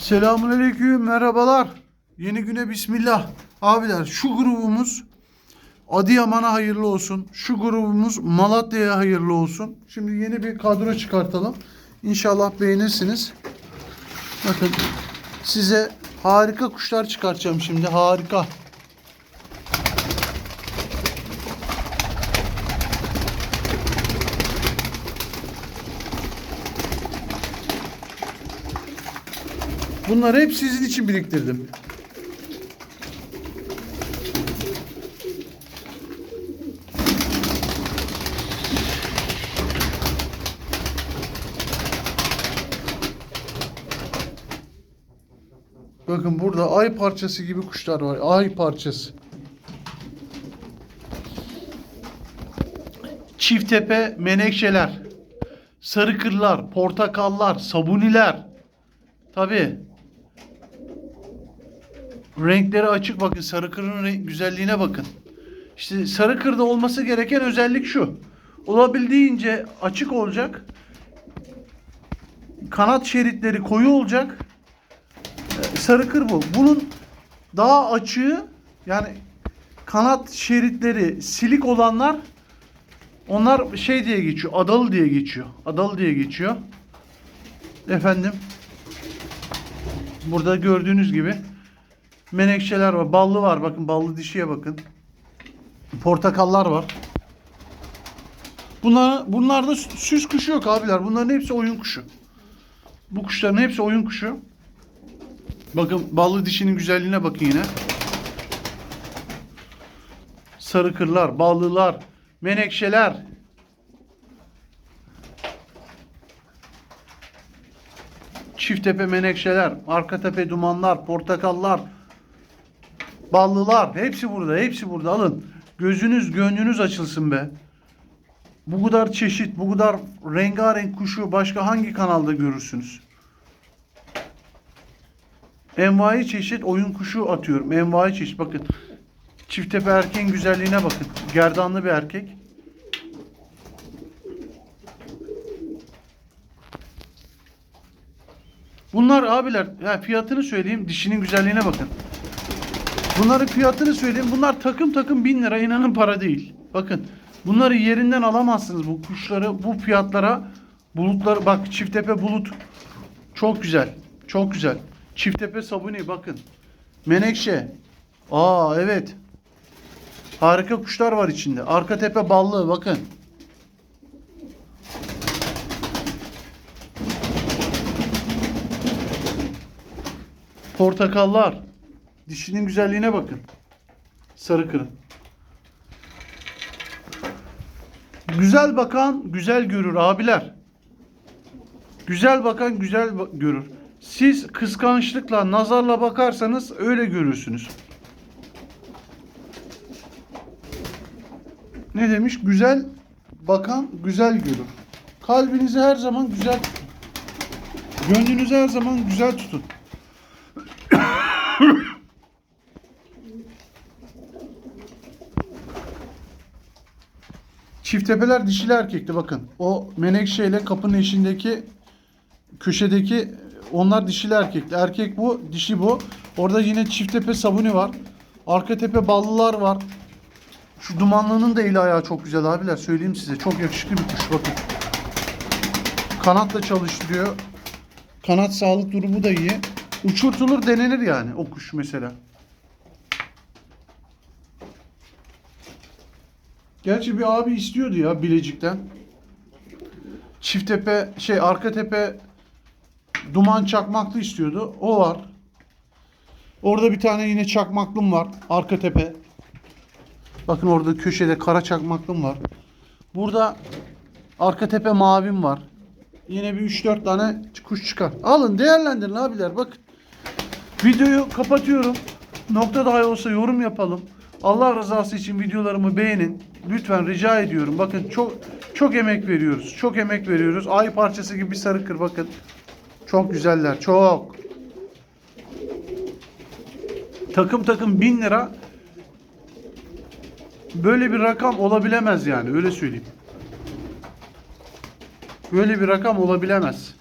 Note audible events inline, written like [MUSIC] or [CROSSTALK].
Selamünaleyküm, merhabalar. Yeni güne bismillah. Abiler şu grubumuz Adıyaman'a hayırlı olsun. Şu grubumuz Malatya'ya hayırlı olsun. Şimdi yeni bir kadro çıkartalım. İnşallah beğenirsiniz. Bakın size harika kuşlar çıkartacağım şimdi. Harika. Bunları hep sizin için biriktirdim. Bakın burada ay parçası gibi kuşlar var. Ay parçası. Çifttepe menekşeler. Sarıkırlar, portakallar, sabuniler. Tabii. Renkleri açık bakın. Sarı kırın güzelliğine bakın. İşte sarı kırda olması gereken özellik şu. Olabildiğince açık olacak. Kanat şeritleri koyu olacak. Ee, Sarı kır bu. Bunun daha açığı yani kanat şeritleri silik olanlar onlar şey diye geçiyor. Adalı diye geçiyor. Adalı diye geçiyor. Efendim. Burada gördüğünüz gibi menekşeler var. Ballı var. Bakın ballı dişiye bakın. Portakallar var. Bunlar, bunlarda sü- süs kuşu yok abiler. Bunların hepsi oyun kuşu. Bu kuşların hepsi oyun kuşu. Bakın ballı dişinin güzelliğine bakın yine. Sarı kırlar, ballılar, menekşeler. Çift tepe menekşeler, arka tepe dumanlar, portakallar, ballılar hepsi burada, hepsi burada alın. Gözünüz, gönlünüz açılsın be. Bu kadar çeşit, bu kadar rengarenk kuşu başka hangi kanalda görürsünüz? Envai çeşit oyun kuşu atıyorum. Envai çeşit bakın. Çift tepe erkeğin güzelliğine bakın. Gerdanlı bir erkek. Bunlar abiler ya fiyatını söyleyeyim dişinin güzelliğine bakın. Bunların fiyatını söyleyeyim. Bunlar takım takım bin lira inanın para değil. Bakın bunları yerinden alamazsınız bu kuşları bu fiyatlara bulutları bak çifttepe bulut çok güzel. Çok güzel. Çifttepe sabuni bakın. Menekşe. Aa evet. Harika kuşlar var içinde. Arka tepe ballı bakın. Portakallar. Dişinin güzelliğine bakın. Sarı kırın. Güzel bakan güzel görür abiler. Güzel bakan güzel ba- görür. Siz kıskançlıkla, nazarla bakarsanız öyle görürsünüz. Ne demiş? Güzel bakan güzel görür. Kalbinizi her zaman güzel tutun. Gönlünüzü her zaman güzel tutun. [COUGHS] Çifttepeler dişili erkekti bakın. O menekşe ile kapının eşindeki köşedeki onlar dişili erkekti. Erkek bu, dişi bu. Orada yine çifttepe sabuni var. Arka tepe ballılar var. Şu dumanlının da eli ayağı çok güzel abiler. Söyleyeyim size. Çok yakışıklı bir kuş bakın. Kanatla çalıştırıyor. Kanat sağlık durumu da iyi. Uçurtulur denenir yani o kuş mesela. Gerçi bir abi istiyordu ya Bilecik'ten. Çift tepe şey arka tepe duman çakmaklı istiyordu. O var. Orada bir tane yine çakmaklım var. Arka tepe. Bakın orada köşede kara çakmaklım var. Burada arka tepe mavim var. Yine bir 3-4 tane kuş çıkar. Alın değerlendirin abiler bakın. Videoyu kapatıyorum. Nokta dahi olsa yorum yapalım. Allah rızası için videolarımı beğenin. Lütfen rica ediyorum. Bakın çok çok emek veriyoruz. Çok emek veriyoruz. Ay parçası gibi bir sarı kır bakın. Çok güzeller. Çok. Takım takım bin lira. Böyle bir rakam olabilemez yani. Öyle söyleyeyim. Böyle bir rakam olabilemez.